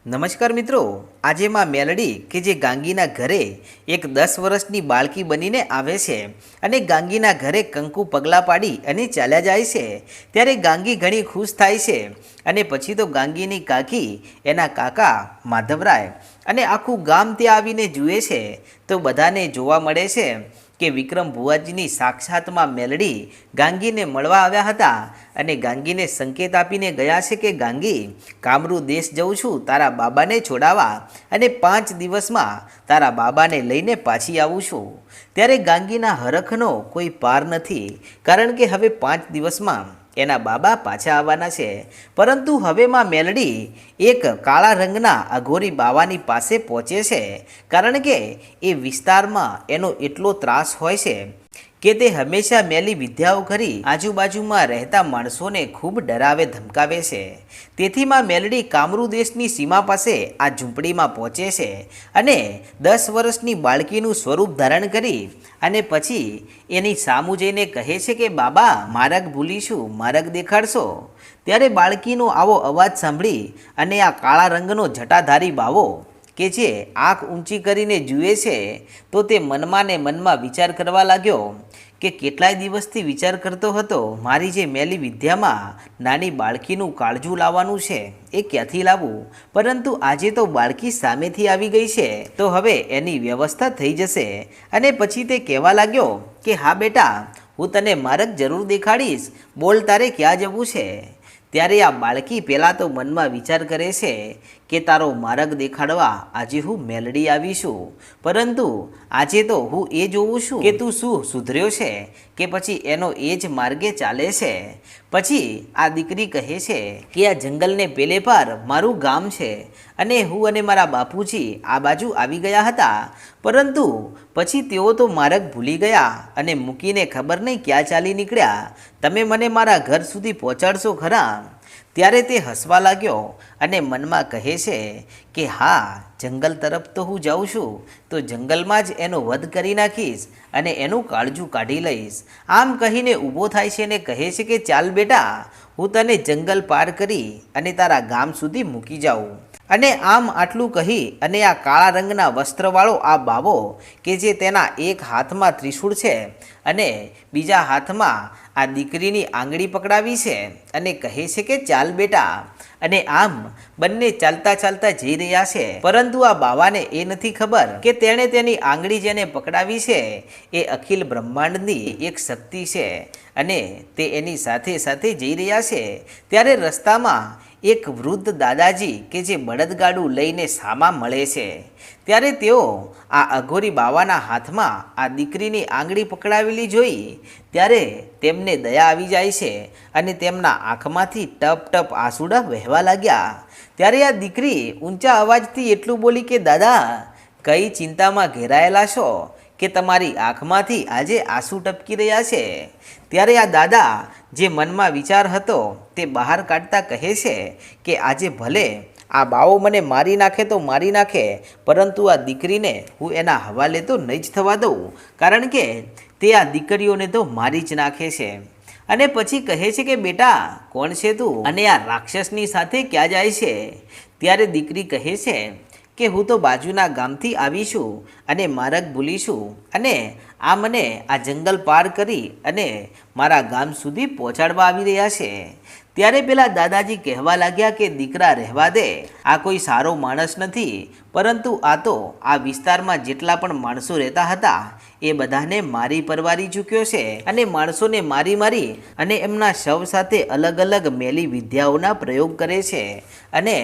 નમસ્કાર મિત્રો, આજે માં મેલડી કે જે ગાંગીના ઘરે એક દસ વર્ષની બાળકી બનીને આવે છે અને ગાંગીના ઘરે કંકુ પગલાં પાડી અને ચાલ્યા જાય છે, ત્યારે ગાંગી ઘણી ખુશ થાય છે અને પછી તો ગાંગીની કાકી એના કાકા માધવરાય અને આખું ગામ ત્યાં આવીને જુએ છે, તો બધાને જોવા મળે છે કે વિક્રમ ભુવાજીની સાક્ષાતમાં મેલડી ગાંગીને મળવા આવ્યા હતા અને ગાંગીને સંકેત આપીને ગયા છે કે, ગાંગી, કામરૂ દેશ જઉં છું, તારા બાબાને છોડાવા અને પાંચ દિવસમાં તારા બાબાને લઈને પાછી આવું છું. ત્યારે ગાંગીના હરખનો કોઈ પાર નથી, કારણ કે હવે પાંચ દિવસમાં એના બાબા પાછા આવવાના છે. પરંતુ હવે માં મેલડી એક કાળા રંગના અઘોરી બાવાની પાસે પહોંચે છે. કારણ કે એ વિસ્તારમાં એનો એટલો ત્રાસ હોય છે. કે તે હંમેશા મેલી વિદ્યાઓ કરી આજુબાજુમાં રહેતા માણસોને ખૂબ ડરાવે, ધમકાવે છે. તેથી માં મેલડી કામરૂ દેશની સીમા પાસે આ ઝૂંપડીમાં પહોંચે છે અને દસ વર્ષની બાળકીનું સ્વરૂપ ધારણ કરી અને પછી એની સામું જઈને કહે છે કે, બાબા માર્ગ ભૂલીશું માર્ગ દેખાડશો. ત્યારે બાળકીનો આવો અવાજ સાંભળી અને આ કાળા રંગનો જટાધારી બાવો કે જે આંખ ઊંચી કરીને જુએ છે, તો તે મનમાં ને મનમાં વિચાર કરવા લાગ્યો કે કેટલાય દિવસથી વિચાર કરતો હતો, મારી જે મેલી વિદ્યામાં નાની બાળકીનું કાળજું લાવવાનું છે, એ ક્યાંથી લાવવું પરંતુ આજે તો બાળકી સામેથી આવી ગઈ છે, તો હવે એની વ્યવસ્થા થઈ જશે. અને પછી તે કહેવા લાગ્યો કે, હા બેટા, હું તને માર્ગ જરૂર દેખાડીશ. બોલ તારે ક્યાં જવું છે? ત્યારે આ બાળકી પહેલાં તો મનમાં વિચાર કરે છે કે તારો માર્ગ દેખાડવા આજે હું મેલડી આવી છું. પરંતુ આજે તો હું એ જોઉં છું કે તું શું સુધર્યો છે, કે પછી એનો એ જ માર્ગે ચાલે છે. પછી આ દીકરી કહે છે કે આ જંગલને પેલે પર મારું ગામ છે અને હું અને મારા બાપુજી આ બાજુ આવી ગયા હતા. પરંતુ પછી તેઓ તો માર્ગ ભૂલી ગયા અને મૂકીને ખબર નહીં ક્યાં ચાલી નીકળ્યા. તમે મને મારા ઘર સુધી પહોંચાડશો ખરા? ત્યારે તે હસવા લાગ્યો અને મનમાં કહે છે કે, હા, જંગલ તરફ તો હું જાઉં છું, તો જંગલમાં જ એનો વધ કરી નાખીશ અને એનું કાળજું કાઢી લઈશ. આમ કહીને ઊભો થાય છે અને કહે છે કે, ચાલ બેટા, હું તને જંગલ પાર કરી અને તારા ગામ સુધી મૂકી જાઉં. અને આમ આટલું કહી અને આ કાળા રંગના વસ્ત્રવાળો આ બાવો કે જે તેના એક હાથમાં ત્રિશૂળ છે અને બીજા હાથમાં આ દીકરીની આંગળી પકડાવી છે અને કહે છે કે ચાલ બેટા. અને આમ બંને ચાલતા ચાલતા જઈ રહ્યા છે. પરંતુ આ બાવાને એ નથી ખબર કે તેણે તેની આંગળી જેને પકડાવી છે એ અખિલ બ્રહ્માંડની એક શક્તિ છે અને તે એની સાથે સાથે જઈ રહ્યા છે. ત્યારે રસ્તામાં એક વૃદ્ધ દાદાજી કે જે બળદગાડું લઈને સામા મળે છે. ત્યારે તેઓ આ અઘોરી બાવાના હાથમાં આ દીકરીની આંગળી પકડાવેલી જોઈ ત્યારે તેમને દયા આવી જાય છે અને તેમના આંખમાંથી ટપ ટપ આંસુડા વહેવા લાગ્યા. ત્યારે આ દીકરી ઊંચા અવાજથી એટલું બોલી કે, દાદા, કઈ ચિંતામાં ઘેરાયેલા છો? કે તમારી આંખમાંથી આજે આંસુ ટપકી રહ્યા છે? ત્યારે આ દાદા જે મનમાં વિચાર હતો તે બહાર કાઢતા કહે છે કે આજે ભલે આ બાવો મને મારી નાખે તો મારી નાખે, પરંતુ આ દીકરીને હું એના હવાલે તો નહીં જ થવા દઉં, કારણ કે તે આ દીકરીઓને તો મારી જ નાખે છે. અને પછી કહે છે કે, બેટા, કોણ છે તું? અને આ રાક્ષસની સાથે ક્યાં જાય છે? ત્યારે દીકરી કહે છે કે હું તો બાજુના ગામથી આવીશું અને માર્ગ ભૂલીશું અને આ મને આ જંગલ પાર કરી અને મારા ગામ સુધી પહોંચાડવા આવી રહ્યા છે. ત્યારે પેલા દાદાજી કહેવા લાગ્યા કે દીકરા રહેવા દે, આ કોઈ સારો માણસ નથી, પરંતુ આ તો આ વિસ્તારમાં જેટલા પણ માણસો રહેતા હતા, એ બધાને મારી પરવારી ચૂક્યો છે અને માણસોને મારી મારી અને એમના શવ સાથે અલગ અલગ મેલી વિદ્યાઓના પ્રયોગ કરે છે. અને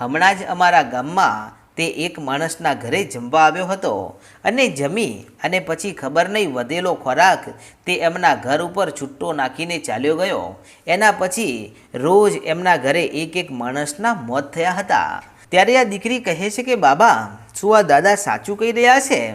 હમણાં જ અમારા ગામમાં તે એક માણસના ઘરે જમવા આવ્યો હતો અને જમી અને પછી ખબર નહીં વધેલો ખોરાક તે એમના ઘર ઉપર છૂટ્ટો નાખીને ચાલ્યો ગયો. એના પછી રોજ એમના ઘરે એક એક માણસના મોત થયા હતા. ત્યારે આ દીકરી કહે છે કે, બાબા, શું આ દાદા સાચું કહી રહ્યા છે?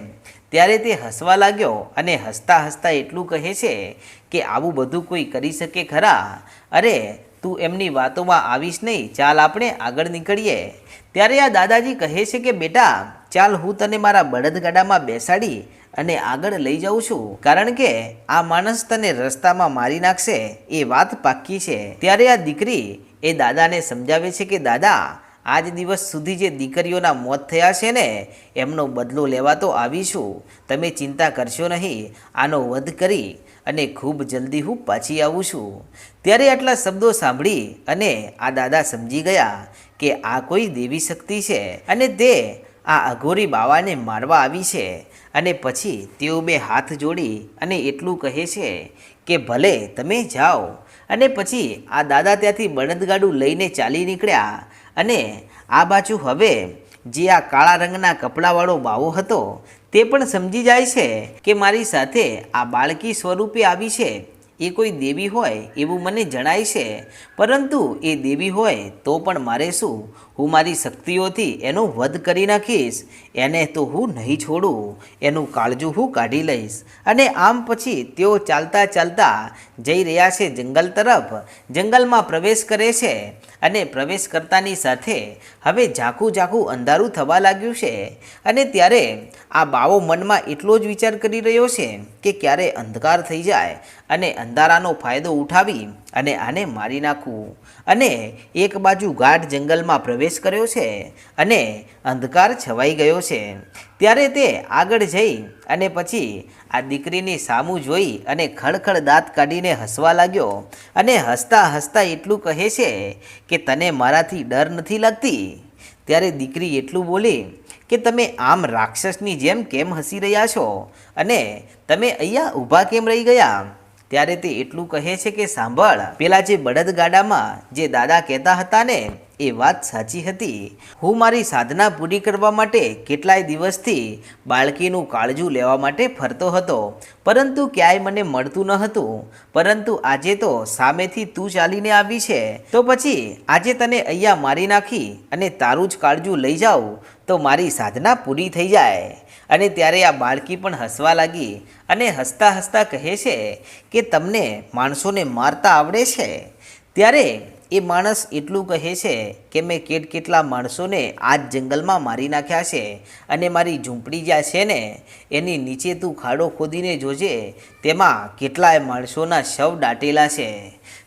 ત્યારે તે હસવા લાગ્યો અને હસતા હસતા એટલું કહે છે કે, આવું બધું કોઈ કરી શકે ખરા? અરે, તું એમની વાતોમાં આવીશ નહીં. ચાલ આપણે આગળ નીકળીએ. ત્યારે આ દાદાજી કહે છે કે, બેટા, ચાલ હું તને મારા બળદગાડામાં બેસાડી અને આગળ લઈ જાઉં છું. કારણ કે આ માણસ તને રસ્તામાં મારી નાખશે, એ વાત પાક્કી છે. ત્યારે આ દીકરી એ દાદાને સમજાવે છે કે, દાદા, આજ દિવસ સુધી જે દીકરીઓના મોત થયા છે ને, એમનો બદલો લેવા તો આવીશું તમે ચિંતા કરશો નહીં. આનો વધ કરી અને ખૂબ જલ્દી હું પાછી આવું છું. ત્યારે આટલા શબ્દો સાંભળી અને આ દાદા સમજી ગયા કે આ કોઈ દેવી શક્તિ છે? અને તે આ અઘોરી બાવાને મારવા આવી છે. અને પછી તેઓ બે હાથ જોડી અને એટલું કહે છે કે, ભલે, તમે જાઓ. અને પછી આ દાદા ત્યાંથી બળદગાડું લઈને ચાલી નીકળ્યા. અને આ બાજુ હવે જે આ કાળા રંગના કપડાવાળો બાવો હતો, તે પણ સમજી જાય છે કે મારી સાથે આ બાળકી સ્વરૂપે આવી છે. એ કોઈ દેવી હોય એવું મને જણાય છે? પરંતુ એ દેવી હોય તો પણ મારે શું? હું મારી શક્તિઓથી એનો વધ કરી નાખીશ. એને તો હું નહીં છોડું. એનું કાળજું હું કાઢી લઈશ. અને આમ પછી તેઓ ચાલતા ચાલતા જઈ રહ્યા છે જંગલ તરફ. જંગલમાં પ્રવેશ કરે છે અને પ્રવેશ કરતાની સાથે હવે ઝાંખું ઝાંખું અંધારું થવા લાગ્યું છે. અને ત્યારે આ બાવો મનમાં એટલો જ વિચાર કરી રહ્યો છે કે ક્યારે અંધકાર થઈ જાય અને અંધારાનો ફાયદો ઉઠાવી અને આને મારી નાખવું. અને એક બાજુ ગાઢ જંગલમાં પ્રવેશ કર્યો છે અને અંધકાર છવાઈ ગયો છે. ત્યારે તે આગળ જઈ અને પછી આ દીકરીની સામું જોઈ અને ખડખડ દાંત કાઢીને હસવા લાગ્યો અને હસતા હસતા એટલું કહે છે કે તને મારાથી ડર નથી લાગતી? ત્યારે દીકરી એટલું બોલી કે તમે આમ રાક્ષસની જેમ કેમ હસી રહ્યા છો? અને તમે અહીંયા ઊભા કેમ રહી ગયા? ત્યારે તે એટલું કહે છે કે સાંભળ, પેલા જે બળદ ગાડામાં જે દાદા કહેતા હતા ને એ વાત સાચી હતી. હું મારી સાધના પૂરી કરવા માટે કેટલાય દિવસથી બાળકીનું કાળજું લેવા માટે ફરતો હતો. પરંતુ ક્યાંય મને મળતું ન હતું. પરંતુ આજે તો સામેથી તું ચાલીને આવી છે. તો પછી આજે તને અહીંયા મારી નાખી અને તારું જ કાળજું લઈ જાઉં, તો મારી સાધના પૂરી થઈ જાય. અને ત્યારે આ બાળકી પણ હસવા લાગી અને હસતા હસતા કહે છે કે, તમને માણસોને મારતા આવડે છે? ત્યારે એ માણસ એટલું કહે છે કે, મેં કેટ કેટલા માણસોને આ જ જંગલમાં મારી નાખ્યા છે અને મારી ઝૂંપડી જ્યાં છે ને, એની નીચે તું ખાડો ખોદીને જોજે, તેમાં કેટલાય માણસોના શવ દાટેલા છે.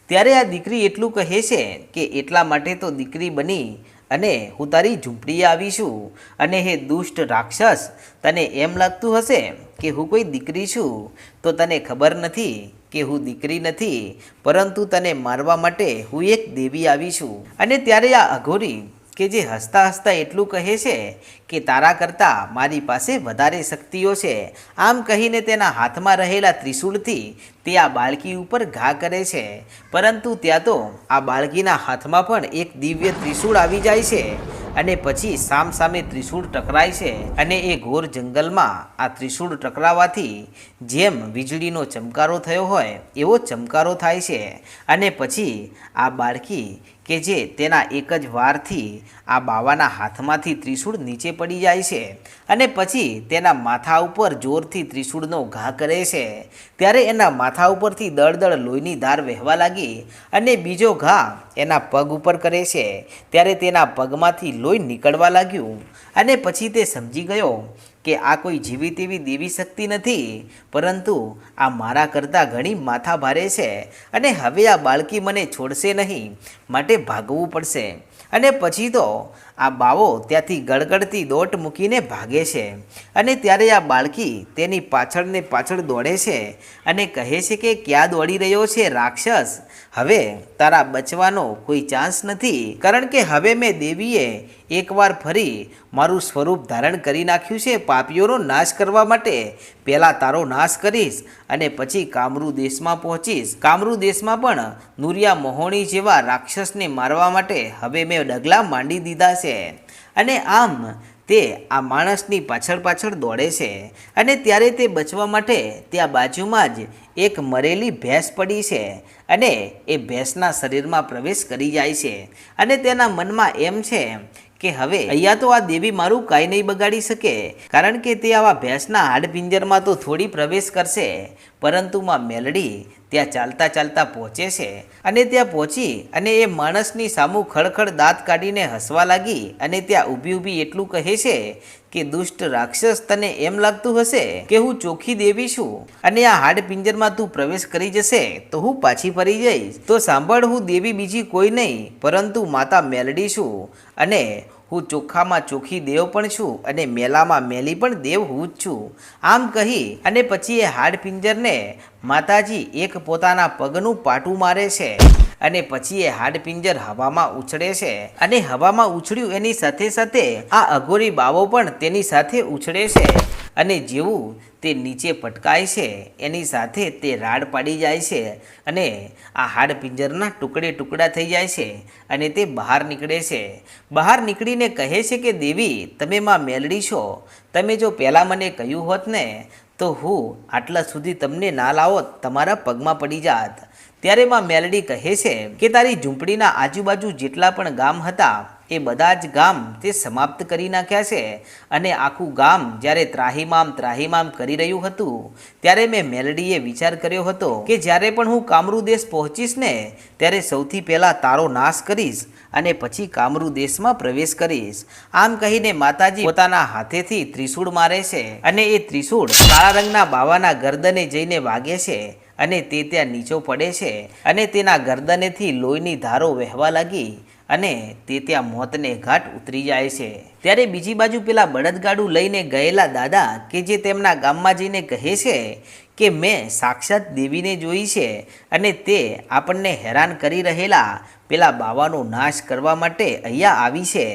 ત્યારે આ દીકરી એટલું કહે છે કે, એટલા માટે તો દીકરી બની અને હું તારી ઝૂંપડીએ આવીશું અને હે દુષ્ટ રાક્ષસ, તને એમ લાગતું હશે કે હું કોઈ દીકરી છું? તો તને ખબર નથી કે હું દીકરી નથી, પરંતુ તને મારવા માટે હું એક દેવી આવી છું. અને ત્યારે આ અઘોરી કે જે હસતા હસતા એટલું કહે છે કે તારા કરતાં મારી પાસે વધારે શક્તિઓ છે. આમ કહીને તેના હાથમાં રહેલા ત્રિશૂળથી તે આ બાળકી ઉપર ઘા કરે છે. પરંતુ ત્યાં તો આ બાળકીના હાથમાં પણ એક દિવ્ય ત્રિશૂળ આવી જાય છે અને પછી સામ સામે ત્રિશૂળ ટકરાય છે અને એ ઘોર જંગલમાં આ ત્રિશૂળ ટકરાવાથી જેમ વીજળીનો ચમકારો થયો હોય એવો ચમકારો થાય છે. અને પછી આ બાળકી કે જે તેના એક જ વારથી આ બાવાના હાથમાંથી ત્રિશૂળ નીચે પડી જાય છે અને પછી તેના માથા ઉપર જોરથી ત્રિશૂળનો ઘા કરે છે. ત્યારે એના માથા ઉપરથી દળદળ લોહીની ધાર વહેવા લાગી અને બીજો ઘા એના પગ ઉપર કરે છે. ત્યારે તેના પગમાંથી લોહી નીકળવા લાગ્યું અને પછી તે સમજી ગયો કે આ કોઈ જીવી તેવી દેવી શક્તિ નથી, પરંતુ આ મારા કરતાં ઘણી માથા ભારે છે અને હવે આ બાળકી મને છોડશે નહીં, માટે ભાગવું પડશે. અને પછી તો આ બાવો ત્યાંથી ગળગળતી દોટ મૂકીને ભાગે છે અને ત્યારે આ બાળકી તેની પાછળને પાછળ દોડે છે અને કહે છે કે ક્યાં દોડી રહ્યો છે રાક્ષસ? હવે તારા બચવાનો કોઈ ચાન્સ નથી. કારણ કે હવે મેં દેવીએ એકવાર ફરી મારું સ્વરૂપ ધારણ કરી નાખ્યું છે પાપીઓનો નાશ કરવા માટે. પહેલાં તારો નાશ કરીશ અને પછી કામરૂ દેશમાં પહોંચીશ. કામરૂ દેશમાં પણ નુરિયા મોહોણી જેવા રાક્ષસને મારવા માટે હવે મેં ડગલા માંડી દીધા છે અને આમ તે આ માણસની પાછળ પાછળ દોડે છે. અને ત્યારે તે બચવા માટે ત્યાં બાજુમાં જ એક મરેલી ભેંસ પડી છે અને એ ભેંસના શરીરમાં પ્રવેશ કરી જાય છે. અને તેના મનમાં એમ છે કે હવે અહીંયા તો આ દેવી મારું કાંઈ નહીં બગાડી શકે, કારણ કે તે આવા ભેંસના હાડપિંજરમાં તો થોડી પ્રવેશ કરશે. પરંતુ માં મેલડી ત્યાં ચાલતા ચાલતા પહોંચે છે અને ત્યાં પહોંચી અને એ માણસની સામું ખડખડ દાંત કાઢીને હસવા લાગી અને ત્યાં ઊભી ઊભી એટલું કહે છે કે, દુષ્ટ રાક્ષસ, તને એમ લાગતું હશે કે હું ચોખ્ખી દેવી છું અને આ હાડ પિંજરમાં તું પ્રવેશ કરી જશે તો હું પાછી ફરી જઈશ. તો સાંભળ, હું દેવી બીજી કોઈ નહીં, પરંતુ માતા મેલડી છું અને હું ચોખ્ખામાં ચોખ્ખી દેવ પણ છું અને મેલામાં મેલી પણ દેવ હું જ છું. આમ કહી અને પછી એ હાડપિંજરને માતાજી એક પોતાના પગનું પાટું મારે છે અને પછી એ હાડપિંજર હવામાં ઉછળે છે અને હવામાં ઉછળ્યું એની સાથે સાથે આ અઘોરી બાવો પણ તેની સાથે ઉછળે છે. અને જેવું તે નીચે પટકાય છે, એની સાથે તે રાડ પાડી જાય છે અને આ હાડપિંજરના ટુકડે ટુકડા થઈ જાય છે અને તે બહાર નીકળે છે. બહાર નીકળીને કહે છે કે, દેવી, તમે માં મેલડી છો. તમે જો પહેલાં મને કહ્યું હોત ને, તો હું આટલા સુધી તમને ના લાવોત, તમારા પગમાં પડી જાત. ત્યારે માં મેલડી કહે છે કે, તારી ઝૂંપડીના આજુબાજુ જેટલા પણ ગામ હતા એ બધા જ ગામ તે સમાપ્ત કરી નાખ્યા છે. અને આખું ગામ જ્યારે ત્રાહીમામ ત્રાહીમામ કરી રહ્યું હતું, ત્યારે મેં મેલડીએ વિચાર કર્યો હતો કે જ્યારે પણ હું કામરૂ દેશ પહોંચીશ ને, ત્યારે સૌથી પહેલાં તારો નાશ કરીશ અને પછી કામરૂ દેશમાં પ્રવેશ કરીશ. આમ કહીને માતાજી પોતાના હાથેથી ત્રિશૂળ મારે છે અને એ ત્રિશૂળ કાળા રંગના બાવાના ગરદને જઈને વાગે છે અને તે ત્યાં નીચો પડે છે અને તેના ગરદનેથી લોહીની ધારો વહેવા લાગી. અને તે ત્યાં મોતને ઘાટ ઉતરી જાય છે. ત્યારે બીજી બાજુ પેલા બળદગાડું લઈને ગયેલા દાદા કે જે તેમના ગામમાં જઈને કહે છે કે, મેં સાક્ષાત દેવીને જોઈ છે અને તે આપણને હેરાન કરી રહેલા પેલા બાવાનો નાશ કરવા માટે અહીંયા આવી છે.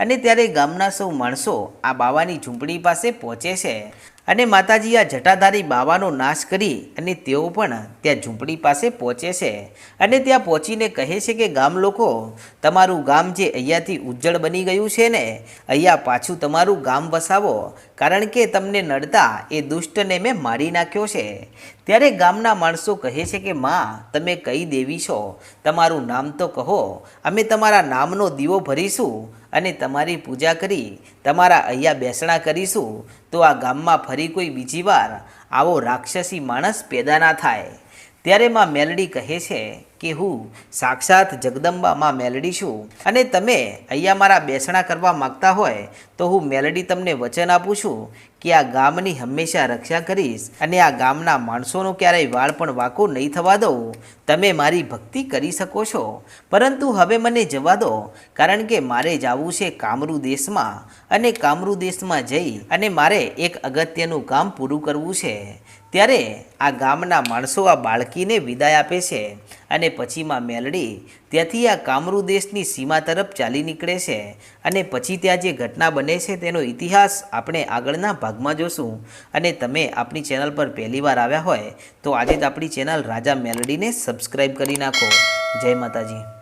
અને ત્યારે ગામના સૌ માણસો આ બાવાની ઝૂંપડી પાસે પહોંચે છે. અને માતાજી આ જટાધારી બાવાનો નાશ કરી અને તેઓ પણ ત્યાં ઝૂંપડી પાસે પહોંચે છે. અને ત્યાં પહોંચીને કહે છે કે, ગામ લોકો, તમારું ગામ જે અહીંયાથી ઉજ્જળ બની ગયું છે ને, અહીંયા પાછું તમારું ગામ વસાવો, કારણ કે તમને નડતા એ દુષ્ટને મેં મારી નાખ્યો છે. ત્યારે ગામના માણસો કહે છે કે, માં, તમે કઈ દેવી છો? તમારું નામ તો કહો. અમે તમારા નામનો દીવો ભરીશું. અને તમારી પૂજા કરી, તમારા અહીંયા બેસણા કરીશું, તો આ ગામમાં ફરી કોઈ બીજી વાર આવો રાક્ષસી માણસ પેદા ના થાય. ત્યારે માં મેલડી કહે છે કે, હું સાક્ષાત જગદંબા માં મેલડી છું અને તમે અહીંયા મારા બેસણા કરવા માગતા હોય, તો હું મેલડી તમને વચન આપું છું કે આ ગામની હંમેશા રક્ષા કરીશ અને આ ગામના માણસોનો ક્યારેય વાળ પણ વાંકો નહીં થવા દો. તમે મારી ભક્તિ કરી શકો છો. પરંતુ હવે મને જવા દો, કારણ કે મારે જવું છે કામરૂ દેશમાં અને કામરૂ દેશમાં જઈ અને મારે એક અગત્યનું કામ પૂરું કરવું છે. ત્યારે આ ગામના માણસો આ બાળકીને વિદાય આપે છે અને પછીમાં મેલડી ત્યાંથી આ કામરૂ દેશની સીમા તરફ ચાલી નીકળે છે અને પછી ત્યાં જે ઘટના બને છે તેનો ઇતિહાસ આપણે આગળના ભાગમાં જોશું. અને તમે આપણી ચેનલ પર પહેલીવાર આવ્યા હોય તો આજે જ આપણી ચેનલ રાજા મેલડીને સબસ્ક્રાઈબ કરી નાખો. જય માતાજી.